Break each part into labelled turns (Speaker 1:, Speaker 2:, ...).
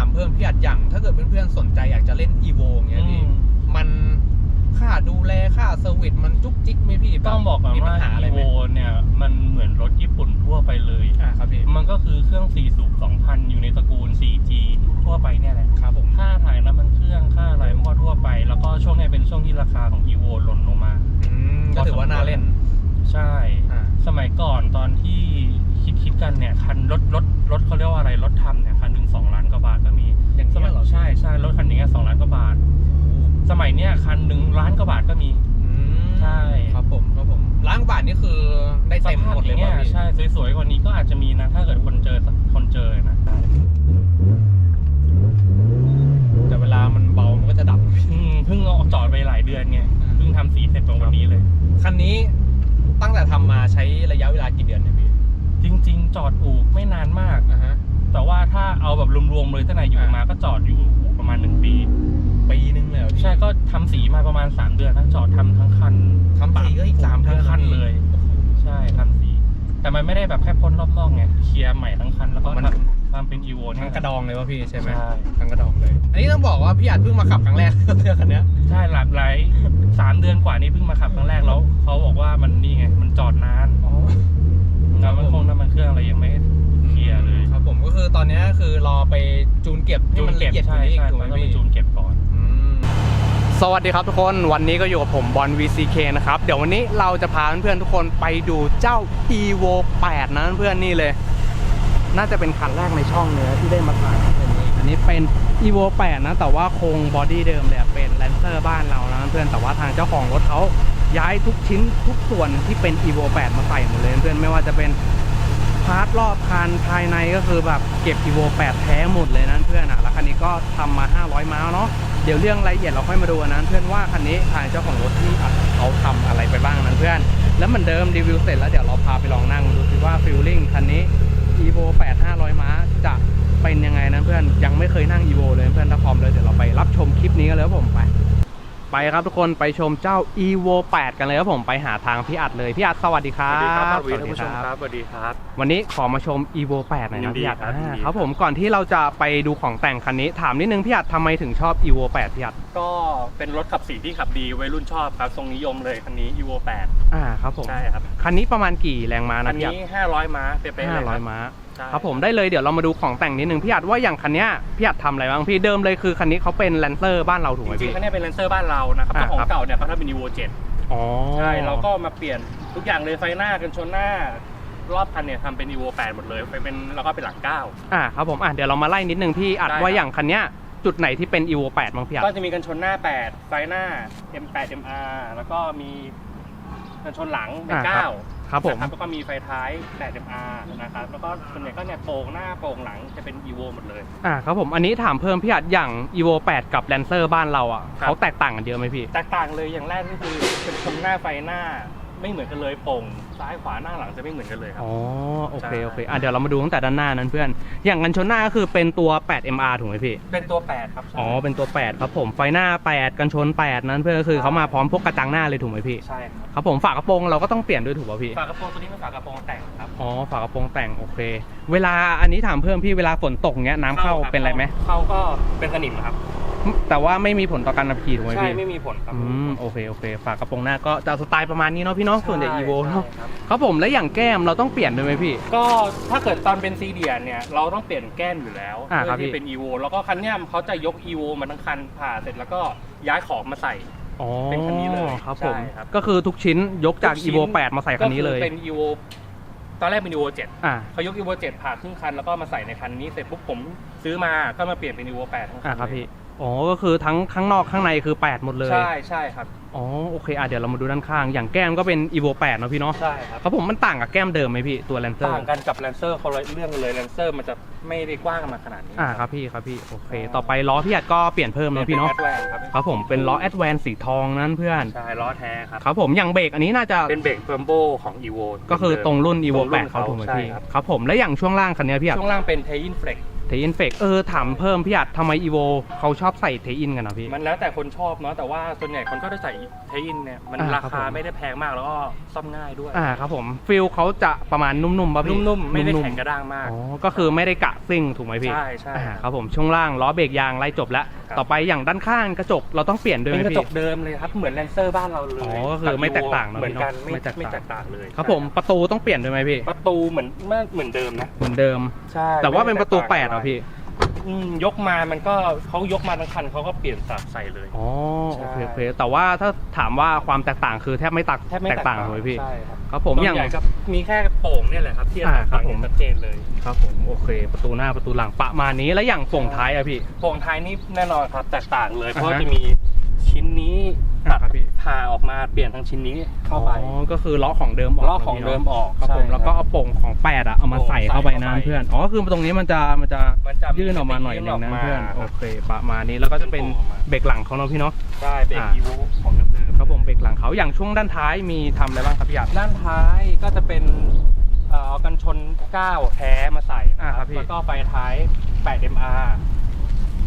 Speaker 1: ามเพิ่มพี่อัดอย่าง ถ้าเกิดเพื่อนๆสนใจอยากจะเล่น evo เงี้ยพี่มันค่าดูแลค่าเซอร์วิสมันจุกจิกไหมพี่
Speaker 2: ต้องบอกก่อน
Speaker 1: มีปัญ
Speaker 2: ว่า
Speaker 1: หาอะไร
Speaker 2: อี
Speaker 1: ไหม
Speaker 2: โวเนี่ยมันเหมือนรถญี่ปุ่นทั่วไปเลย
Speaker 1: อ่าครับพี่
Speaker 2: มันก็คือเครื่อง4สูบ2,000 อยู่ในตระกูล 4G ทั่วไปเนี่ยแหละ
Speaker 1: ครับผม
Speaker 2: ค่าถ่ายน้ำมันเครื่องค่าอะไรมันก็ทั่วไป แล้วก็ช่วงเนี้ยเป็นช่วงที่ราคาของ evo หล่นลงมา
Speaker 1: อืมก็ถือว่าน่าเล่น
Speaker 2: ใช่
Speaker 1: อ่า
Speaker 2: สมัยก่อนตอนที่คิดคิดกันเนี่ยคันรถรถรถเขาเรียกว่าอะไรรถทำเนี่ยคันหนึ่งสองล้านกว่าบาทก็มี
Speaker 1: อย่าง
Speaker 2: ส
Speaker 1: นี้
Speaker 2: มัย
Speaker 1: เหรอ
Speaker 2: ใช่ใช่รถคันนี้สองล้านกว่าบาท สมัยเนี้ยคันหนึ่งล้านกว่าบาทก็มี
Speaker 1: อืม
Speaker 2: ใช่
Speaker 1: ครับผมครับผมล้างบาทนี่คือได้
Speaker 2: ส
Speaker 1: เต็ม
Speaker 2: ภาพ
Speaker 1: หมด
Speaker 2: อ
Speaker 1: เลย
Speaker 2: ย่างเงี้ย
Speaker 1: ป่ะพี่
Speaker 2: ใช่สวยๆกว่านี้ก็อาจจะมีนะถ้าเกิดคนเจอคนเจอนะ
Speaker 1: แต่เวลามันเบามันก็จะดับ
Speaker 2: อืมเพิ่งเอาจอดไปหลายเดือนไงเพิ่งทำสีเสร็จตรงวันนี้เลย
Speaker 1: คันนี้ตั้งแต่ทำมาใช้ระยะเวลากี่เดือนเนี่ยพี่
Speaker 2: จริง ๆ จอดอู่ไม่นานมาก เลยตั้งแต่อยู่
Speaker 1: อ่าม
Speaker 2: มาก็จอดอยู่ประมาณหนึ่งปี
Speaker 1: ปีนึงเลยเหรอพี่
Speaker 2: ใช่ก็ทำสีมาประมาณ3เดือนทั้งจอดทำทั้งคัน
Speaker 1: ทำสีก็อีกสาม
Speaker 2: ทั้งคันเลย
Speaker 1: โอ้โห
Speaker 2: ใช่ทำสี แต่มันไม่ได้แบบแค่พ่นรอบนอกไงเคลียร์ใหม่ทั้งคันแล้วก็
Speaker 1: มัน
Speaker 2: ทำทำเป็นอีโว
Speaker 1: ทั้งกระดองเลยวะพี่ใช่ไหม
Speaker 2: ใช่
Speaker 1: ทั้งกระดองเลย อันนี้ต้องบอกว่าพี่อัดเพิ่งมาขับครั้งแรก เรื่องคันเนี้ย
Speaker 2: ใช่หลายหลายสามเดือนกว่านี้เพิ่งมาขับครั้งแรกแล้วเขาบอกว่ามันนี่ไงมันจอดนาน
Speaker 1: อ๋อ
Speaker 2: น้ำมันคงน้ำมันเครื่องอะไรยังไม่
Speaker 1: อตอนเนี้ยคือรอไปจูนเก็บให้
Speaker 2: จูน
Speaker 1: มัน
Speaker 2: เก็
Speaker 1: ละ
Speaker 2: บ
Speaker 1: เอียดก
Speaker 2: ใช่
Speaker 1: ว่านี้อีก
Speaker 2: ใช่
Speaker 1: ถูกไหม
Speaker 2: มันต้องไป
Speaker 1: พี่
Speaker 2: จูนเก็บก่อน
Speaker 1: อืมสวัสดีครับทุกคนวันนี้ก็อยู่กับผมบอล VCK นะครับ เดี๋ยววันนี้เราจะพาเพื่อนๆทุกคนไปดูเจ้า evo 8 นะเพื่อนๆนี่เลย น่าจะเป็นคันแรกในช่องเนื้อที่ได้มาถ่ายอันนี้เป็น evo 8 นะ แต่ว่าโครงบอดี้เดิมเลยเป็น Lancer บ้านเรานะเพื่อนแต่ว่าทางเจ้าของรถเขาย้ายทุกชิ้นทุกส่วนที่เป็น evo 8 มาใส่หมดเลยเพื่อนไม่ว่าจะเป็น พาร์ทรอบคันภายในก็คือแบบเก็บ evo 8แท้หมดเลยนะเพื่อนอะแล้วคันนี้ก็ทำมา 500ม้าเนาะเดี๋ยวเรื่องรายละเอียดเราค่อยมาดูนะเพื่อนว่าคันนี้ทางเจ้าของรถที่เขาทำอะไรไปบ้างนั้นเพื่อน แล้วเหมือนเดิมรีวิวเสร็จแล้วเดี๋ยวเราพาไปลองนั่งดูซิว่าฟิลลิ่งคันนี้ evo 8 500ม้าจะเป็นยังไงนะเพื่อนยังไม่เคยนั่ง evo เลยเพื่อนถ้าพร้อมเลยเดี๋ยวเราไปรับชมคลิปนี้กันเลยผมไป ไปครับทุกคนไปชมเจ้า evo 8 กันเลยครับผมไปหาทางพี่อัดเลยพี่อัดสวัสดีครับ
Speaker 2: สวัสดีครับท่านผู้ชมครับสวัสดีครับ
Speaker 1: วันนี้ขอมาชม evo 8หน่อย
Speaker 2: ยิ
Speaker 1: นะ
Speaker 2: นดี
Speaker 1: พี่อัด
Speaker 2: ครับยินดี
Speaker 1: อ่า
Speaker 2: ครับ
Speaker 1: ครับผมก่อนที่เราจะไปดูของแต่งคันนี้ ถามนิดนึงพี่อัดทำไมถึงชอบ evo 8พี่อัด
Speaker 2: ก็เป็นรถขับสีที่ขับดีวัยรุ่นชอบครับทรงนิยมเลยคันนี้ evo
Speaker 1: อ่าครับผม
Speaker 2: 8ใช่ครับ
Speaker 1: คันนี้ประมาณกี่แรงม้า
Speaker 2: คั
Speaker 1: นะ
Speaker 2: น
Speaker 1: พี่อัด
Speaker 2: นี้ 500 ม้าเป๊ะๆเลย
Speaker 1: ห้าร้อย
Speaker 2: คบ
Speaker 1: ม้า
Speaker 2: ใช่
Speaker 1: ครับผมได้เลยเดี๋ยวเรามาดูของแต่งนิดนึงพี่อัดว่าอย่างคันเนี้ยพี่อัดทำอะไรบ้างพี่เดิมเลยคือคันนี้เขาเป็นแลนเซอร์บ้านเราถูกไหม
Speaker 2: จริง
Speaker 1: พี่
Speaker 2: ๆคันนี้เป็น Lancer บ้านเรานะครับ
Speaker 1: อ่า
Speaker 2: เจ้าขอ
Speaker 1: ครั
Speaker 2: ง
Speaker 1: บ
Speaker 2: เก่าเนี่ยเขาทำเป็น evo 7
Speaker 1: อ๋อ
Speaker 2: ใช่เราก็มาเปลี่ยนทุกอย่างเลยไฟหน้ากันชนหน้ารอบคันเนี่ยทำเป็น evo 8หมดเลยไปเป็นแล้วก็เป็นหลัง 9
Speaker 1: อ่าครับผมอะเดี๋ยวเรามาไล่นิดนึงพี่อัด
Speaker 2: ได้
Speaker 1: ว่า
Speaker 2: ครับ
Speaker 1: อย่างคันเนี้ยจุดไหนที่เป็น evo 8บ้างพี่อัด
Speaker 2: ก็จะมีกันชนหน้า 8 ไฟหน้า M8 MR แล้วก็มีกันชนหลังเป็น
Speaker 1: อ่าครับ
Speaker 2: 9
Speaker 1: ครับผม
Speaker 2: นะครับแล้วก็มีไฟท้าย 8MR นะครับ แล้วก็ส่วนใหญ่ก็เนี่ยโปร่งหน้าโปร่งหลังจะเป็น evo หมดเลย
Speaker 1: อ่าครับผม อันนี้ถามเพิ่มพี่อัดอย่าง evo 8 กับ lancer บ้านเราอะ
Speaker 2: ครับ
Speaker 1: เขาแตกต่างกันเยอะไหมพี่
Speaker 2: แตกต่างเลยอย่างแรกก็คือเป็นชนหน้าไฟหน้า ไม่เหมือนกันเลยโปร่งซ้ายขวาหน้าหลังจะไม่เหมือนกันเลยครับ
Speaker 1: อ๋อโอเค
Speaker 2: ใช่
Speaker 1: โอเคอะเดี๋ยวเรามาดูตั้งแต่ด้านหน้านั้นเพื่อน อย่างกันชนหน้าก็คือเป็นตัว 8MR ถูกไหมพี่
Speaker 2: เป็นตัว 8 ครับ
Speaker 1: อ๋อเป็นตัว 8 ครับผมไฟหน้า 8 กันชน 8 นั้นเพื่อนก็คือเขามาพร้อมพวกกระจังหน้าเลยถูกไหมพี่
Speaker 2: ใช่ครับ
Speaker 1: ครับผมฝากระโปรงเราก็ต้องเปลี่ยนด้วยถูกป่ะพี่
Speaker 2: ฝากระโปรงตัวนี้เป็นฝากระโปรงแต่งครับ
Speaker 1: อ๋อฝากระโปรงแต่งโอเค เวลาอันนี้ถามเพิ่มพี่เวลาฝนตกเงี้ยน้ำเข้า
Speaker 2: ครับ
Speaker 1: เป็นไรไหม
Speaker 2: เข้าก็เป็นสนิมครับ
Speaker 1: แต่ว่าไม่มีผลต่อการขับขี่ถูกไหม
Speaker 2: ใช่
Speaker 1: พี่
Speaker 2: ไม่มีผลครับ
Speaker 1: อืมโอเคโอเค ฝากระโปรงหน้าก็จะสไตล์ประมาณนี้เนาะพี่เนาะส่วนใหญ่
Speaker 2: ช่
Speaker 1: อีโวเนาะ
Speaker 2: ใช่ครับ
Speaker 1: ครับผมแล้วอย่างแก้มเราต้องเปลี่ยนด้วยไหมพี่
Speaker 2: ก็ถ้าเกิดตอนเป็นซีเดียเนี่ยเราต้องเปลี่ยนแก้มอยู่แล้ว
Speaker 1: อ่า
Speaker 2: เพื่
Speaker 1: ครับ
Speaker 2: อที่
Speaker 1: พี่
Speaker 2: เป็น evo แล้วก็คันเนี้ยเขาจะยก evo มาทั้งคันผ่าเสร็จแล้วก็ย้ายของมาใส่
Speaker 1: อ๋อ
Speaker 2: เป็นคันนี้เลย
Speaker 1: ครับผม
Speaker 2: ใช่ครับ
Speaker 1: ก็คือทุกชิ้นยกจาก
Speaker 2: ทุ
Speaker 1: อี
Speaker 2: ชิ้
Speaker 1: โว8มาใส่คันนี้เลย
Speaker 2: ก็อเป็น evo ตอนแรกเป็น evo 7
Speaker 1: อ่า
Speaker 2: เขายก evo 7ผ่าครึ่งคันแล้วก็มาใส่ในคันนี้เสร็จปุ๊บผมซื้อมาก็มาเปลี่ยนเป็น evo 8ทั้งคัน
Speaker 1: อ่าครับ
Speaker 2: เลย
Speaker 1: พี่ อ๋อก็คือทั้งข้างนอกข้างในคือ 8 หมดเลย
Speaker 2: ใช่ใช่ครับ
Speaker 1: อ๋อโอเคอะเดี๋ยวเรามาดูด้านข้าง อย่างแก้มก็เป็น evo 8เนอะพี่เนาะ
Speaker 2: ใช่ครับ
Speaker 1: ครับผมมันต่างกับแก้มเดิมไหมพี่ตัวแลนเซอร์
Speaker 2: ต่างกันกับ Lancer คนละเรื่องเลย Lancer มันจะไม่ได้กว้างมาขนาดนี้
Speaker 1: อ่าครับพี่ครับพี่โอเค ต่อไปล้อพี่อัดก็เปลี่ยนเพิ่ม
Speaker 2: เป็
Speaker 1: นะพี่เนาะ
Speaker 2: แอดแวนครับ
Speaker 1: ครับผมเป็นล้อแอดแวนสีทองนั้นเพื่อน
Speaker 2: ใช่ล้อแท้ครับ
Speaker 1: ครับผมอย่างเบรกอันนี้น่าจะ
Speaker 2: เป็นเบรกเฟิร์มโบของ evo
Speaker 1: ก็คือตรงรุ่น evo
Speaker 2: ตรงรุ่น
Speaker 1: 8เขาถูกไหม
Speaker 2: ใช่
Speaker 1: พี่
Speaker 2: ครับ
Speaker 1: ครับผมแล้วอย่างช่วงล่างคันนี้พี่อัด
Speaker 2: ช่วงล่างเป็น t a y i n Flex
Speaker 1: เทอินเฟกเออถามเพิ่มพี่อัดทำไมอีโวเขาชอบใส่เทอินกันนะพี่
Speaker 2: มันแล้วแต่คนชอบเนาะแต่ว่าส่วนใหญ่คนก็จะใส่เทอินเนี่ยมัน
Speaker 1: อ่า
Speaker 2: รา
Speaker 1: ครับ
Speaker 2: คา
Speaker 1: ผม
Speaker 2: ไม่ได้แพงมากแล้วก็ซ่อมง่ายด้วย
Speaker 1: อ่าครับผมฟิลเขาจะประมาณนุ่มๆป่ะพี่
Speaker 2: นุ่มๆไม่ได้
Speaker 1: นุ่
Speaker 2: แข็งกระด้างมาก
Speaker 1: อ๋อก็คือไม่ได้กะซิ่งถูกไหมพี่
Speaker 2: ใช่ใช่
Speaker 1: อ่าครับผมช่วงล่างล้อเบรกยางไล่จบแล้ว
Speaker 2: ครับ
Speaker 1: ต่อไปอย่างด้านข้างกระจกเราต้องเปลี่ยนด้วยไห
Speaker 2: เป็
Speaker 1: ม
Speaker 2: นกระ
Speaker 1: พี่
Speaker 2: จกเดิมเลยครับเหมือนแลนเซอร์บ้านเราเลย
Speaker 1: อ๋อก็คือไม่แตกต่างเนอะ
Speaker 2: เหมือนกัน
Speaker 1: พี่
Speaker 2: ไม่
Speaker 1: เนอะไม่
Speaker 2: ไม่
Speaker 1: แต
Speaker 2: แต
Speaker 1: ก
Speaker 2: ก
Speaker 1: ต่า
Speaker 2: ต่างงเลย
Speaker 1: ครับผมประตูต้องเปลี่ยนด้วยไหมพี่
Speaker 2: ประตูเหมือนไม่เหมือนเดิมนะ
Speaker 1: เหมือนเดิม
Speaker 2: ใช่
Speaker 1: แต่ว่าเป็นประตูแปดเหรอพี่
Speaker 2: อืมยกมามันก็เขายกมาทั้งคันเขาก็เปลี่ยนสับใส่เลย
Speaker 1: อ๋อ
Speaker 2: ใช่
Speaker 1: โอเคโอเคแต่ว่าถ้าถามว่าความแตกต่างคือแทบไม่ตัก
Speaker 2: แทบไม่
Speaker 1: แตกต่างเลยพี่
Speaker 2: ใช่ครับ
Speaker 1: ครับผม
Speaker 2: ส่วน
Speaker 1: อย่าง
Speaker 2: ใหญ่ก็มีแค่โป่งเนี่ยแหละครับที่
Speaker 1: อ่า
Speaker 2: แตก
Speaker 1: ครับ
Speaker 2: ต่าง
Speaker 1: ผม
Speaker 2: ชัดเจนเลย
Speaker 1: ครับผมโอเค ประตูหน้าประตูหลังประมาณนี้แล้วอย่างโป่งท้ายอะพี่
Speaker 2: โป่งท้ายนี่แน่นอนครับ แตกต่างเลย เพราะว่า
Speaker 1: อ่าฮะ
Speaker 2: จะมีชิ้นนี้
Speaker 1: อ่าครับพี่
Speaker 2: ผ่าออกมาเปลี่ยนทั้งชิ้นนี้เข้าไป
Speaker 1: อ๋อก็คือล้อของเดิมออก
Speaker 2: ล้อของเดิมออก
Speaker 1: ครับผม
Speaker 2: ใช่
Speaker 1: แล้วก็เอาโป่งของแปดอะเอามาใส่เข้าไปนะ
Speaker 2: ใส่เข้าไป
Speaker 1: เพื่อนอ๋อก็คือตรงนี้มันจะมันจะ
Speaker 2: มันจะ
Speaker 1: ยื่นออกมาหน่อยห
Speaker 2: ยื่
Speaker 1: นึง
Speaker 2: ออก
Speaker 1: นะ
Speaker 2: มา
Speaker 1: เพื่อน
Speaker 2: ค
Speaker 1: โอ
Speaker 2: รับ
Speaker 1: เคประมาณนี้แล้วก็จะเป็น
Speaker 2: ยื่นโป่งออกมา
Speaker 1: เบรกหลังของเราพี่เนาะ
Speaker 2: ใช่เบรก
Speaker 1: อ่า
Speaker 2: อีโวของเดิมๆ
Speaker 1: ครับผมเบรกหลังเขาอย่างช่วงด้านท้ายมีทำอะไรบ้างครับพี่อัด
Speaker 2: ด้านท้ายก็จะเป็นเอ่อเอากันชนก้าวแท้มาใส่นะ
Speaker 1: อ่าครับพี่
Speaker 2: แล้วก็ไฟท้าย 8MR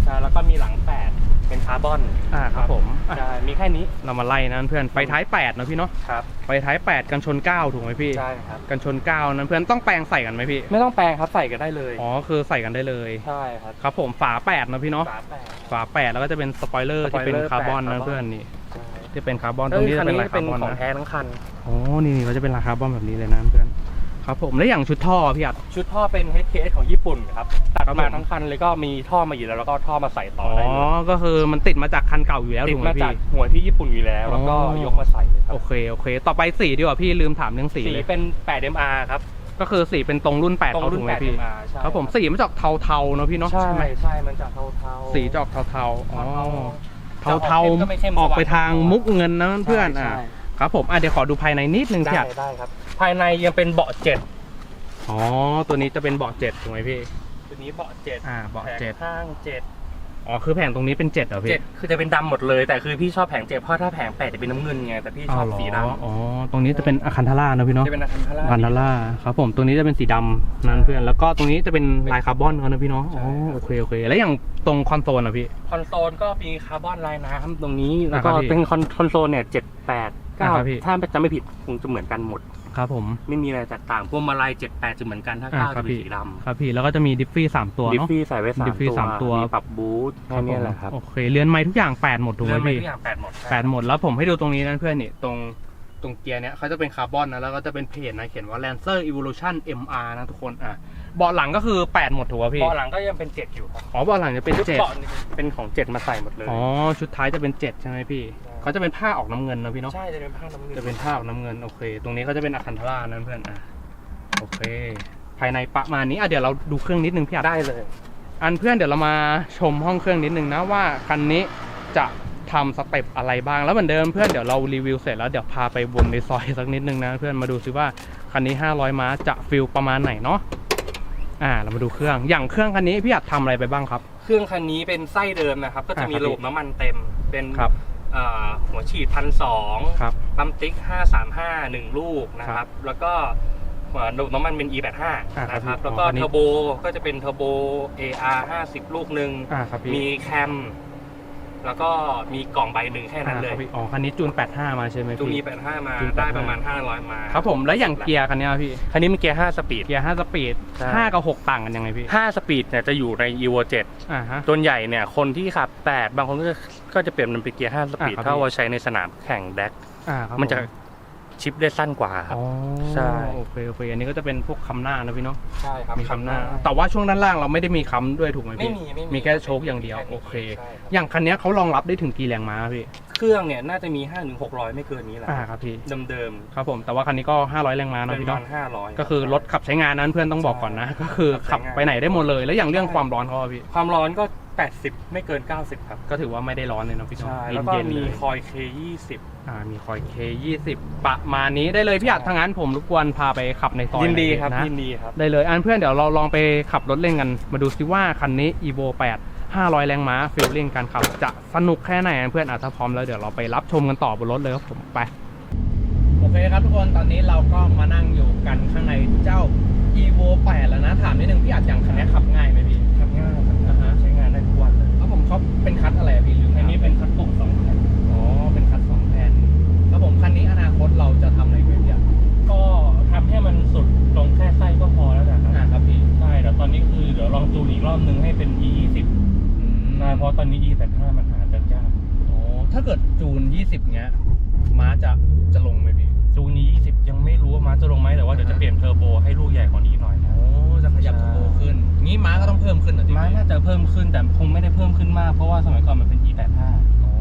Speaker 2: ใช่แล้วก็มีหลัง 8 เป็นคาร์บอน
Speaker 1: อ่าครับผมอะ
Speaker 2: ใช่มีแค่นี้
Speaker 1: เรามาไล่นะเพื่อนไฟท้าย8นะพี่เนาะ
Speaker 2: ครับ
Speaker 1: ไฟท้าย 8 กันชน 9 ถูกไหมพี่
Speaker 2: ใช่ครับ
Speaker 1: กันชน 9 นั้นเพื่อนต้องแปลงใส่กันไหมพี่
Speaker 2: ไม่ต้องแปลงครับใส่กันได้เลย
Speaker 1: อ๋อคือใส่กันได้เลย
Speaker 2: ใช่ครับ
Speaker 1: ครับผมฝา8นะพี่เนาะ
Speaker 2: ฝาแปด
Speaker 1: ฝา8แล้วก็จะเป็นสปอยเลอร์ที่เป็น
Speaker 2: สปอยเลอร์
Speaker 1: คาร์บอน
Speaker 2: แปด
Speaker 1: นะ
Speaker 2: คาร์บอน
Speaker 1: เพื่อนนี่
Speaker 2: ใช่
Speaker 1: ที่เป็นคาร์บอนต
Speaker 2: เอ้
Speaker 1: รง
Speaker 2: ย
Speaker 1: นี้
Speaker 2: คั
Speaker 1: จะ
Speaker 2: น
Speaker 1: เป็น
Speaker 2: นี้
Speaker 1: ลาย
Speaker 2: เป็
Speaker 1: คานร์บอน
Speaker 2: ของ
Speaker 1: นะ
Speaker 2: แท้ทั้งคัน
Speaker 1: อ๋อนี่นี่เขาจะเป็นลายคาร์บอนแบบนี้เลยนะเพื่อน ครับผมแล้วอย่างชุดท่อพี่อัด
Speaker 2: ชุดท่อเป็น HKS ของญี่ปุ่นครับตัด
Speaker 1: ครับ
Speaker 2: มา
Speaker 1: ผม
Speaker 2: ทั้งคันเลยก็มีท่อมาอยู่แล้วแล้วก็ท่อมาใส่ต่อ
Speaker 1: อ๋อ
Speaker 2: ได้เลย
Speaker 1: ก็คือมันติดมาจากคันเก่าอยู่แล้ว
Speaker 2: ติ
Speaker 1: ถู
Speaker 2: ด
Speaker 1: กไหม
Speaker 2: มาจาก
Speaker 1: พี่
Speaker 2: หัวที่ญี่ปุ่นอยู่แล้ว แล้วก็
Speaker 1: อ๋อ
Speaker 2: ยกมาใส่เลยครับ
Speaker 1: โอเคโอเค ต่อไปสีดีกว่าพี่ลืมถามเรื่องสี
Speaker 2: สี
Speaker 1: เลย
Speaker 2: เป็น 8MR ครับ
Speaker 1: ก็คือสีเป็นตรงรุ่น8
Speaker 2: ตรง
Speaker 1: เขา
Speaker 2: รุ่
Speaker 1: ถู
Speaker 2: น
Speaker 1: กไหมพี่
Speaker 2: 8MR ใช่
Speaker 1: ครับผมสีมันจะออกเทาๆเนอะพี่เนาะ
Speaker 2: ใช่
Speaker 1: ไหม
Speaker 2: ใช่มันจะเทาเทาๆ
Speaker 1: สีจะออกเทาๆอ๋อ
Speaker 2: เทาๆ
Speaker 1: เทา
Speaker 2: จะออกเข้มก็ไม่เข้ม
Speaker 1: ๆออกไป
Speaker 2: สว่าง
Speaker 1: ทางมุกเงินนะเพื่อน
Speaker 2: ใช่
Speaker 1: อะ
Speaker 2: ใช่
Speaker 1: ครับผมอะเดี๋ยวขอดูภายในนิดนึงพี่
Speaker 2: ได้
Speaker 1: อัด
Speaker 2: ได้ครับ ภายในยังเป็นเบาะเจ็ด
Speaker 1: อ๋อตัวนี้จะเป็นเบาะเจ็ดถูกไหมพี่
Speaker 2: ตัวนี้เบาะเจ็ด
Speaker 1: อ่าเบาะ
Speaker 2: แผง
Speaker 1: เจ็ด
Speaker 2: ข้างเจ็ด
Speaker 1: อ๋อคือแผงตรงนี้เป็นเจ็ดเหรอพี่
Speaker 2: เจ็ดคือจะเป็นดำหมดเลย แต่คือพี่ชอบแผงเจ็ดเพราะถ้าแผงแปดจะเป็นน้ำเงินไงแต่พี่ชอบ
Speaker 1: เหร
Speaker 2: สีด
Speaker 1: อ๋อตรงนี้จะเป็นอะคันทาร่านะพี่ำเนาะ
Speaker 2: จะเป็นอาคันทาร่า
Speaker 1: คันทาร่าครับผมตรงนี้จะเป็นสีดำนั่นเพื่อนแล้วก็ตรงนี้จะเป็นลายคาร์บอนเขานะพี่เนาะ
Speaker 2: ใช่
Speaker 1: อ๋อ
Speaker 2: ครับ
Speaker 1: โอเคโอเค แล้วอย่างตรงคอนโซลอะพี่
Speaker 2: คอนโซลก็มีคาร์บอนลายน้ำตรงนี้แล้วก็
Speaker 1: อ่าครับพี่
Speaker 2: เป็นคอนคอนโซลเนี่ยเจ็ดแปด เก้า
Speaker 1: อ่าครับพี่
Speaker 2: ถ้าจำไม่ผิดคงจะเหมือนกันหมด
Speaker 1: ครับผม
Speaker 2: ไม่มีอะไรแตกต่างพวงมาลัยเจ็ดแปดจะเหมือนกันถ้า
Speaker 1: อ่า
Speaker 2: เก้า
Speaker 1: ครั
Speaker 2: จะ
Speaker 1: บ
Speaker 2: เป็น
Speaker 1: พี่
Speaker 2: สีดำ
Speaker 1: ครับพี่แล้วก็จะมีดิฟฟี่สามตัว
Speaker 2: ดิฟ
Speaker 1: เนาะ
Speaker 2: ฟี่ใส่ไว้สาม
Speaker 1: ดิฟฟี่
Speaker 2: ตัว
Speaker 1: สามตัว
Speaker 2: มีปรับบูทแค่นี้แหละครับ
Speaker 1: โอเคเรือนไม้ทุกอย่างแปดหมดถูกไหม
Speaker 2: เรื่องไม่
Speaker 1: พี่
Speaker 2: ทุกอย่างแปดหมด
Speaker 1: แปดหมดแล้วผมให้ดูตรงนี้นั่นเพื่อนนี่ตรงตรงเกียร์เนี้ยเขาจะเป็นคาร์บอนนะแล้วก็จะเป็นเพจนะเขียนว่า Lancer Evolution MR นะทุกคนอะ เบาะหลังก็คือแปดหมดถูกป่ะพี่
Speaker 2: เบาะหลังก็ยังเป็นเจ็ดอยู่ครับ
Speaker 1: อ๋อเบาะหลังจะเป็น
Speaker 2: ชุด
Speaker 1: เจ็ด
Speaker 2: เบาะนี่เป็นของเจ็ดมาใส่หมดเลย
Speaker 1: อ๋อชุดท้ายจะเป็นเจ็ดใช่ไหมพี่
Speaker 2: ใช่
Speaker 1: เขาจะเป็นผ้าออกน้ำเงินนะพี่เนาะ
Speaker 2: ใช่จะเป็นผ้าน้ำเงิน
Speaker 1: จะเป็นผ้าออกน้ำเงินโอเค ตรงนี้เขาจะเป็นอะคันทาร่านั่นเพื่อนอะโอเค ภายในประมาณนี้อะเดี๋ยวเราดูเครื่องนิดนึงพี่อัด
Speaker 2: ได้เลย
Speaker 1: อันเพื่อนเดี๋ยวเรามาชมห้องเครื่องนิดนึงนะว่าคันนี้จะทำสเต็ปอะไรบ้างแล้วเหมือนเดิมเพื่อนเดี๋ยวเรารีวิวเสร็จแล้วเดี๋ยวพาไปวนในซอยสักนิดนึงนะเพื่อนมาดูซิว่าคันนี้ 500 ม้าจะฟิลประมาณไหนเนาะ อ่าเรามาดูเครื่องอย่างเครื่องคันนี้พี่อัดทำอะไรไปบ้างครับ
Speaker 2: เครื่องคันนี้เป็นไส้เดิมนะครับ ก็จะมี
Speaker 1: อ่าครับ
Speaker 2: ระบบน้ำมันเต็มเป็น
Speaker 1: ครับ
Speaker 2: เอ่อหัวฉีดพันสอง
Speaker 1: ครับ
Speaker 2: ปั๊มติ๊กห้าสามห้าหนึ่งลูกนะค
Speaker 1: ครั
Speaker 2: รับบแล้วก็หัวระบบน้ำมันเป็น E85
Speaker 1: อ่าครับ
Speaker 2: นะครับ
Speaker 1: พี่
Speaker 2: แล้วก็
Speaker 1: อ๋ออันนี้
Speaker 2: เทอร์โบก็จะเป็นเทอร์โบ AR 50 ลูกหนึ่ง
Speaker 1: อ่าครับพี่
Speaker 2: มีแคม แล้วก็มีกล่องใบหนึ่งแค่นั้นเล
Speaker 1: อ่าค
Speaker 2: ย
Speaker 1: รับพี่อ๋อคันนี้จูน 85 มาใช่ไหม
Speaker 2: จู
Speaker 1: พี่
Speaker 2: มี85 มา
Speaker 1: จูน
Speaker 2: ได้
Speaker 1: 85
Speaker 2: ประมาณ 500 มา
Speaker 1: ครับผมแล้วอย่างเกียร์คันนี้อะพี่
Speaker 2: คันนี้มันเกียร์5สปีด
Speaker 1: เกียร์5สปีด
Speaker 2: ใช่
Speaker 1: 5กับ6ต่างกันยังไงพี่
Speaker 2: 5สปีดเนี่ยจะอยู่ใน Evo 7
Speaker 1: อ่าฮะ
Speaker 2: ส่วนใหญ่เนี่ยคนที่ขับ 8 บางคนก็จะก็จะเปลี่ยนมันเป็นเกียร์5สปีด
Speaker 1: อ่าครับ
Speaker 2: ถ้าว่าใช้ในสนามแข่งแดก
Speaker 1: อ่าครับ
Speaker 2: มันจะ ชิปได้สั้นกว่าครับ
Speaker 1: อ๋อ
Speaker 2: ใช่
Speaker 1: โอเคโอเคอันนี้ก็จะเป็นพวกคำหน้านะพี่เนาะ
Speaker 2: ใช่ครับ
Speaker 1: มีคำหน้า แต่ว่าช่วงด้านล่างเราไม่ได้มีค้ำด้วยถูกไหม
Speaker 2: ไม่
Speaker 1: พี่
Speaker 2: มีไม่มี
Speaker 1: มีแค่โชคอย่างเดียวโอเค
Speaker 2: ใช่ครับ
Speaker 1: อย่างคันเนี้ยเขารองรับได้ถึงกี่แรงม้าพี่
Speaker 2: เครื่องเนี่ยน่าจะมี5ถึง600ไม่เกินนี้แหละ
Speaker 1: อ่าครับพี่
Speaker 2: เดิม
Speaker 1: ครับผมแต่ว่าคันนี้ก็ 500 แรงม้า
Speaker 2: ๆ
Speaker 1: เนอะ
Speaker 2: เป็น
Speaker 1: พี่
Speaker 2: ประ
Speaker 1: เนาะ
Speaker 2: มาณ500
Speaker 1: ก็คือรถขับใช้งานนั้นเพื่อนต้องบอกก่อนนะ ก็คือขับไปไหนได้หมดเลย แล้วอย่างเรื่องความร้อนเขาอะพี่
Speaker 2: ความร้อนก็ 80 ไม่เกิน 90 ครับ
Speaker 1: ก็ถือว่าไม่ได้ร้อนเลยเนาะพี่เนาะ
Speaker 2: ใช่แล้วก็
Speaker 1: เย็นๆ
Speaker 2: มี
Speaker 1: เลย
Speaker 2: คอย K20
Speaker 1: อ่ามีคอย K20 ประมาณนี้ได้เลยพี่อัด
Speaker 2: ใช่
Speaker 1: ทางนั้นผมรบกวนพาไปขับในซอย
Speaker 2: ยินดี
Speaker 1: หอย
Speaker 2: ครับ
Speaker 1: นะ
Speaker 2: ยินดีครับ
Speaker 1: ได้เลยอันเพื่อนเดี๋ยวเราลองไปขับรถเล่นกัน มาดูซิว่าคันนี้ evo 8 500 แรงม้าฟิลลิ่งการขับ จะสนุกแค่ไหนอันเพื่อนอาจจะถ้าพร้อมแล้วเดี๋ยวเราไปรับชมกันต่อบนรถเลยครับผมไป โอเคครับทุกคนตอนนี้เราก็มานั่งอยู่กันข้างในเจ้า evo 8 แล้วนะ ถามนิดนึงพี่อัดอย่างคันนี้ขับง่ายไหมพี่ เขา
Speaker 3: เป็นคัดอะไรอะพี่หรือไงอันี้เป็น
Speaker 2: คัดปกสองแผ่น
Speaker 3: อ๋อเป็นคัดสองแผ่นครั
Speaker 2: บ
Speaker 3: ผมคันนี้อนาคตเรา
Speaker 2: จะ
Speaker 3: ทำอะไรว้พี่อ่
Speaker 2: ก็ทำให้มันสุดตรงแค่ไส้ก็พอแล้วนะคอ่ารั
Speaker 3: บ ครับพี่
Speaker 2: ใช่แดี๋วตอนนี้คือเดี๋ยวลองจูนอีกรอบนึงให้เป็น e 20
Speaker 3: อื
Speaker 2: มนะ
Speaker 3: เพราะ
Speaker 2: ตอนนี้ e 85มันหาจัดยาก
Speaker 3: อ๋อถ้าเกิดจูน 20 เงี้ยม้าจะจะลงไหมพี่
Speaker 2: จูนนี้ 20 ยังไม่รู้ว่ามาจะลงไหมแต่ว่าเดี๋ยวจะะเปลี่ยนเทอร์โบให้ลูกใหญ่กว่านี้หน่อย
Speaker 3: จะขยับ
Speaker 2: ใช่
Speaker 3: เทอร์โบขึ้น งี้ม้าก็ต้องเพิ่มขึ้นนะที่
Speaker 2: ม้าน่าจะเพิ่มขึ้นแต่คงไม่ได้เพิ่มขึ้นมาก เพราะว่าสมัยก่อนมันเป็น E85
Speaker 3: อ๋อ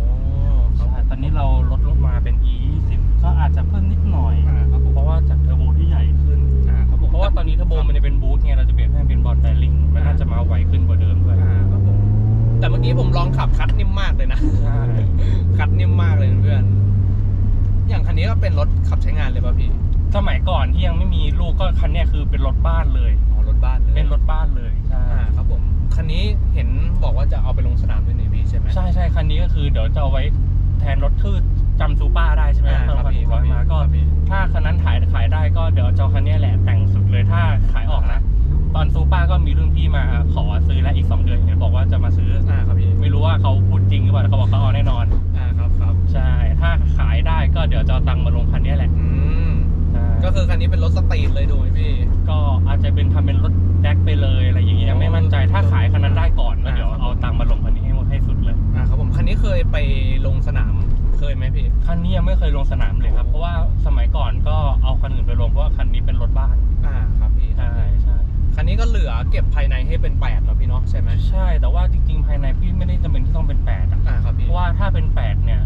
Speaker 3: ครับ
Speaker 2: ใช่ตอนนี้เราลดลงมาเป็น E20 ก็อาจจะเพิ่มนิดหน่อย
Speaker 3: อ่าครับผม
Speaker 2: เพราะว่าจากเทอร์โบที่ใหญ่ขึ้น
Speaker 3: อ่าครับผม
Speaker 2: เพราะว่าตอนนี้เทอร์โบมันจะเป็นบูทไงเราจะเปลี่ยนให้เป็นบอลแบริ่งมันน่าจะมาไวขึ้นกว่าเดิมด้วย
Speaker 3: อ่าครับผมแต่เมื่อกี้ผมลองขับคัดนิ่มมากเลยนะ
Speaker 2: ใช่
Speaker 3: คัดนิ่มมากเลยเพื่อนอย่าง คันนี้ก็เป็นรถขับใช้งานเลยป่ะพี่
Speaker 2: สมัยก่อนที่ยังไม่มีลูกก็คันเนี้ยคือเป็นรถบ้านเลย
Speaker 3: อ๋อรถบ้านเลย
Speaker 2: เป็นรถบ้านเลยใช่
Speaker 3: อ่าครับผมคันนี้เห็นบอกว่าจะเอาไปลงสนามด้วยนี่พี่ใช่ไหม
Speaker 2: ใช่ใช่คันนี้ก็คือเดี๋ยวจะเอาไว้แทนรถทืดจำซูเปอร์ได้ใช่ไหม
Speaker 3: อ่า
Speaker 2: เพิ่ม
Speaker 3: ครับ
Speaker 2: พัน
Speaker 3: พี่
Speaker 2: หกร้อยมาก็
Speaker 3: ครับพี่
Speaker 2: ถ้าคันนั้นขายขายได้ก็เดี๋ยวจะเอาคันเนี้ยแหละแต่งสุดเลยถ้าขายออกนะ ตอนซูเปอร์ก็มีรุ่นพี่มาขอซื้อแล้วอีก2เดือนเห็นบอกว่าจะมาซื้อ
Speaker 3: อ่าครับพี่
Speaker 2: ไม่รู้ว่าเขาพูดจริงหรือเปล่าแต่เขาบอกเขาเอาแน่นอน
Speaker 3: อ่าครับครับ
Speaker 2: ใช่ ถ้าขายได้ก็ เดี๋ยวจะเอาตังค์มาลงคันเนี้ยแหละ
Speaker 3: อืม
Speaker 2: ใช่
Speaker 3: ก็คือคันนี้เป็นรถสตรีทเลยดูไหมพี่
Speaker 2: ก็อาจจะเป็นทำเป็นรถแดกไปเลยอะไรอย่างเงี้ยยังไม่มั่นใจถ้าขายคันนั้นได้ก่อนแล้วเดี๋ยวเอาตังค์มาลงคันนี้ให้หมดให้สุดเลย
Speaker 3: อ่าครับผมคันนี้เคยไปลงสนามเคยไหมพี่
Speaker 2: คันนี้ยังไม่เคยลงสนามเลยครับ เพราะว่าสมัยก่อนก็เอาคันอื่นไปลงเพราะว่าคันนี้เป็นรถบ้าน
Speaker 3: อ่าครับพี่
Speaker 2: ใช่ใช่
Speaker 3: คันนี้ก็เหลือเก็บภายในให้เป็นแปดแล้วพี่เนาะใช่ไหม
Speaker 2: ใช่แต่ว่าจริงๆ ภายในพี่ไม่ได้จำเป็นที่ต้องเป็นแปดอะ
Speaker 3: อ่าครับ
Speaker 2: เพ
Speaker 3: พี่
Speaker 2: ราะว่าถ้าเป็นแปดเนี่ย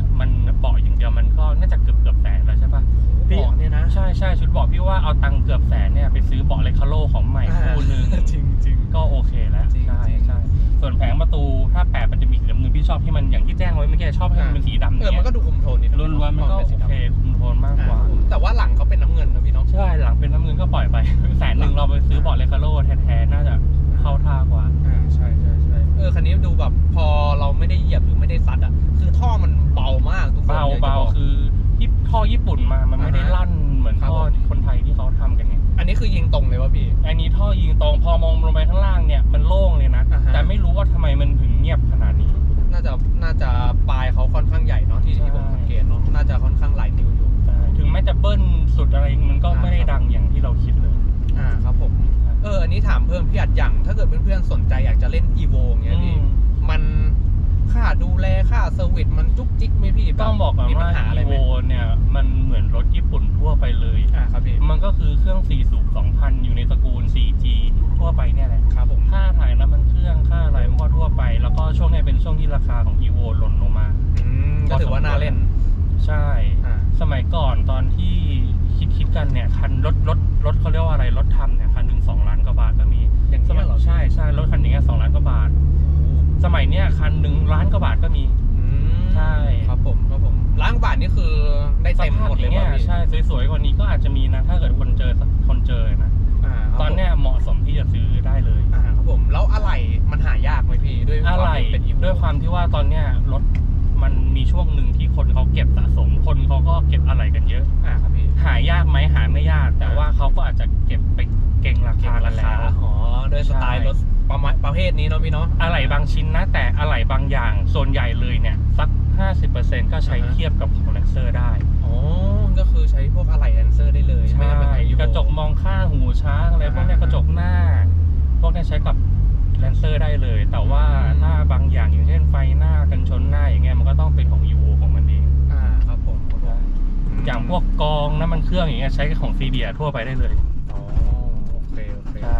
Speaker 2: ว่าเอาตังค์เกือบแสนเนี่ยไปซื้อเบาะเลคาโลของใหม่
Speaker 3: อ่า
Speaker 2: คู่หนึง
Speaker 3: จริงจริง
Speaker 2: ก็โอเคแล้ว
Speaker 3: จริง
Speaker 2: ใช่
Speaker 3: จริง
Speaker 2: ใช่ส่วนแผงประตูถ้าแปดมันจะมีสีน้ำเงินพี่ชอบที่มันอย่างที่แจ้งไว้เมื่อกี้ชอบให้มันเป็นสีดำ
Speaker 3: เออ
Speaker 2: เนี่ย
Speaker 3: มันก็ดูคุมโทนดีะ
Speaker 2: ล้วนๆมันก็
Speaker 3: เป็
Speaker 2: โอ
Speaker 3: สีดำ
Speaker 2: เคคุมโทนมากกว่า
Speaker 3: อ่า แต่ว่าหลังเขาเป็นน้ำเงินนะพี่เนาะ
Speaker 2: ใช่หลังเป็นน้ำเงินก็ปล่อยไป แสนหนึ่งเราไปซื้อเบาะเลคาโลแท้ๆน่าจะเข้าท่ากว่า
Speaker 3: อ่าใช่ใช่ใช่เออคันนี้ดูแบบพอเราไม่ได้เหยียบหรือไม่ได้ซัดอะ คือท่อมันเบามากทุกคน
Speaker 2: เบา
Speaker 3: อยกจะ
Speaker 2: เบา
Speaker 3: บอก
Speaker 2: คือยิบท่อญี่ปุ่นมามันไม่ได้
Speaker 3: อ่าฮะ
Speaker 2: ลั่น นไง
Speaker 3: อันนี้คือยิงตรงเลยวะพี่
Speaker 2: อันนี้ท่อยิงตรงพอมองลงไปข้างล่างเนี่ยมันโล่งเลยนะ
Speaker 3: อ่าฮะ
Speaker 2: แต่ไม่รู้ว่าทำไมมันถึงเงียบขนาดนี้
Speaker 3: น่าจะน่าจะปลายเขาค่อนข้างใหญ่เนาะที่
Speaker 2: ใช่
Speaker 3: ที่ผมสังเกตเนาะน่าจะค่อนข้างหลายนิ้วอยู่
Speaker 2: ใช่ถึงแม้จะเบิ้ลสุดอะไรมันก็
Speaker 3: อ่า
Speaker 2: ไม่ได้ดังอย่างที่เราคิดเลย
Speaker 3: อ่าครับผมเอออันนี้ถามเพิ่มพี่อัดอย่างถ้าเกิดเพื่อนๆสนใจอยากจะเล่น evo เงี้ยพี่
Speaker 2: อืม
Speaker 3: มันค่าดูแลค่า เซอร์วิสมันจุกจิกไหมพี่แบบ
Speaker 2: ต้องบอกก่อน
Speaker 3: มีปัญ
Speaker 2: ว่า
Speaker 3: หาอะไร
Speaker 2: อี
Speaker 3: ไหม
Speaker 2: โวเนี่ย มันเหมือนรถญี่ปุ่นทั่วไปเลย
Speaker 3: อ่าครับพี่
Speaker 2: มันก็คือเครื่อง 4 สูบ 2,000 อยู่ในตระกูล 4G ทั่วไปเนี่ยแหละ
Speaker 3: ครับผม
Speaker 2: ค่าถ่ายน้ำมันเครื่องค่าอะไรมันก็ทั่วไป แล้วก็ช่วงเนี้ยเป็นช่วงที่ราคาของ EVO หล่นลงมา
Speaker 3: อืมก็ถือว่าน่าเล่น
Speaker 2: ใช่
Speaker 3: อ่า
Speaker 2: สมัยก่อนตอนที่คิดคิดกันเนี่ยคันรถรถรถเขาเรียกว่าอะไรรถทำเนี่ยคันหนึ่งสองล้านกว่าบาทก็มี
Speaker 3: อย่าง
Speaker 2: ส
Speaker 3: นี้
Speaker 2: มัย
Speaker 3: เหรอ
Speaker 2: ใช่ใช่รถคันอย่างเงี้ยสองล้านกว่าบาท สมัยเนี้ยคันหนึ่งล้านกว่าบาทก็มี
Speaker 3: อืม
Speaker 2: ใช่
Speaker 3: ครับผมครับผมล้างบาทนี่คือได้เต็มหมดเลย
Speaker 2: สภาพอย่าง
Speaker 3: ป่ะ
Speaker 2: เงี้ย
Speaker 3: พี่
Speaker 2: ใช่สวยๆกว่านี้ก็อาจจะมีนะ ถ้าเกิดคนเจอคนเจอนะ
Speaker 3: อ่าครับ
Speaker 2: ตอนเนี้ยเหมาะสมที่จะซื้อได้เลย
Speaker 3: อ่าครับผมแล้วอะไรมันหายากไหมพี่ด้วย
Speaker 2: อะ
Speaker 3: ควา
Speaker 2: ไร
Speaker 3: มที่เป็น evo
Speaker 2: ด้วยความที่ว่าตอนเนี้ยรถมันมีช่วงหนึ่งที่คนเขาเก็บสะสม คนเขาก็เก็บอะไรกันเยอะ
Speaker 3: อ่าครับพี่
Speaker 2: หายากไหมหาไม่ยาก แต่ว่าเขาก็อาจจะเก็บไปเก่งราคากันแล้ว
Speaker 3: อ๋อด้วยสไตล์
Speaker 2: ใช่
Speaker 3: รถ ประมาณประเภทนี้เนาะพี่เนาะ
Speaker 2: อะไหล่บางชิ้นนะ แต่อะไหล่บางอย่างส่วนใหญ่เลยเนี่ย สัก 50%ก็ใช้
Speaker 3: อ่าฮะ
Speaker 2: เทียบกับของเลนเซอร์ได้
Speaker 3: อ๋อ ก็คือใช้พวกอะไหล่แอนเซอร์ได้เลย
Speaker 2: ใช่
Speaker 3: ไม่จำเป็นต้อง evo
Speaker 2: กระจกมองข้างหูช้างอะไร
Speaker 3: อ่าฮะ
Speaker 2: พวกเนี้ยกระจกหน้า พวกเนี้ยใช้กับเลนเซอร์ได้เลย แต่ว่า
Speaker 3: อืม
Speaker 2: ถ้าบางอย่างอย่างเช่นไฟหน้ากันชนหน้าอย่างเงี้ยมันก็ต้องเป็นของ e v o ของมันเอง
Speaker 3: อ่าครับผมครับผมม
Speaker 2: อย่างพวกกรองน้ำมันเครื่องอย่างเงี้ยใช้ของซีเดียทั่วไปได้เลย
Speaker 3: อ๋อโอเคโอเค
Speaker 2: ใช่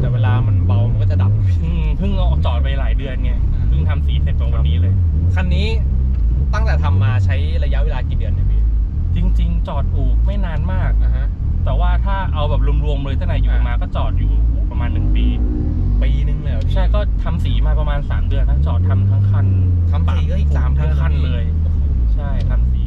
Speaker 3: แต่เวลามันเบามันก็จะดับ
Speaker 2: อืมเพิ่งเอาจอดไปหลาย เดือนไง
Speaker 3: อ่า
Speaker 2: เพิ่งทำสีเสร็จตรงวันนี้เลย
Speaker 3: คันนี้ตั้งแต่ทำมาใช้ระยะเวลากี่เดือนเนี่ยพี่
Speaker 2: จริง ๆ จอดอู่ไม่นานมาก
Speaker 3: อ่าฮะ
Speaker 2: แต่ว่าถ้าเอาแบบรวมๆเลยตั้งแต่อยู่
Speaker 3: อ่าม
Speaker 2: มาก็จอดอยู่ประมาณหนึ่งปี
Speaker 3: ปีนึงเลยเหรอพี่
Speaker 2: ใช่ก็ทำสีมาประมาณ 3 เดือนนะจอดทำทั้งคัน
Speaker 3: ทำสีก็อีกสามเดื
Speaker 2: ทั้
Speaker 3: อน
Speaker 2: งคัน
Speaker 3: พี่
Speaker 2: เลยใช่ทำสี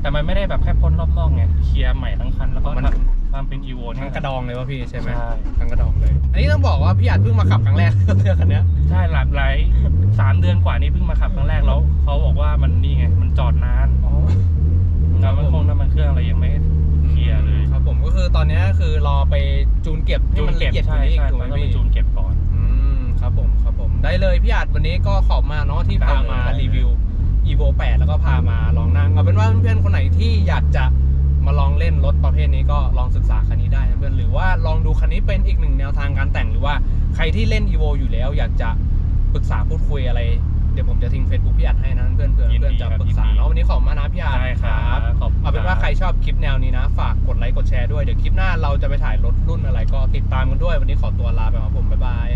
Speaker 2: แต่มันไม่ได้แบบแค่พ่นรอบนอกไงเคลียร์ใหม่ทั้งคันแล้วก็
Speaker 3: มัน
Speaker 2: ทำ ทำเป็นอีโว
Speaker 3: ทั้
Speaker 2: เนี่
Speaker 3: ง
Speaker 2: ย
Speaker 3: กระดองเลยวะพี่ใช่ไหม
Speaker 2: ใช่
Speaker 3: ทั้งกระดองเลย อันนี้ต้องบอกว่าพี่อาจเพิ่งมาขับครั้งแรก เรื่องคันเนี้ย
Speaker 2: ใช่หลายหลายสามเดือนกว่านี้เพิ่งมาขับครั้งแรกแล้วเขาบอกว่ามันนี่ไง มันจอดนาน
Speaker 3: อ๋อ
Speaker 2: น้ำมันคงน้ำมันเครื่องอะไรยังไม่เคลียร์เลย
Speaker 3: ครับผมก็คือตอนเนี้ยคือรอไปจูนเก็บให้
Speaker 2: จู
Speaker 3: มันน
Speaker 2: เก็
Speaker 3: ละ
Speaker 2: บ
Speaker 3: เอียดก
Speaker 2: ใช่
Speaker 3: ว่านี้อีก
Speaker 2: ใช่
Speaker 3: ถูกไหม
Speaker 2: ต้องไป
Speaker 3: พี่
Speaker 2: จูนเก็บก่อน
Speaker 3: อืมครับผมครับผมได้เลยพี่อาจวันนี้ก็ขอบมาเนาะที่พามา
Speaker 2: ได้เลย
Speaker 3: รีวิว evo 8 แล้วก็พามาลองนั่งเอาเป็นว่าเพื่อนๆคนไหนที่อยากจะ มาลองเล่นรถประเภทนี้ก็ลองศึกษาคันนี้ได้นะเพื่อนหรือว่าลองดูคันนี้เป็นอีกหนึ่งแนวทางการแต่งหรือว่าใครที่เล่น e v o อยู่แล้วอยากจะปรึกษาพูดคุยอะไร เดี๋ยวผมจะทิ้ง Facebook พี่อัดให้นะเพื่อนเพื่อนเพื่อนจะปรึกษาเนาะวันนี้ขอบมานะพี่อัด
Speaker 2: ใช่ครับ
Speaker 3: เอาเป็นว่าใครชอบคลิปแนวนี้นะ ฝากกดไลค์กดแชร์ด้วยเดี๋ยวคลิปหน้าเราจะไปถ่ายรถรุ่นอะไรก็ติดตามกันด้วย วันนี้ขอตัวลาไปครับผมบ๊ายบาย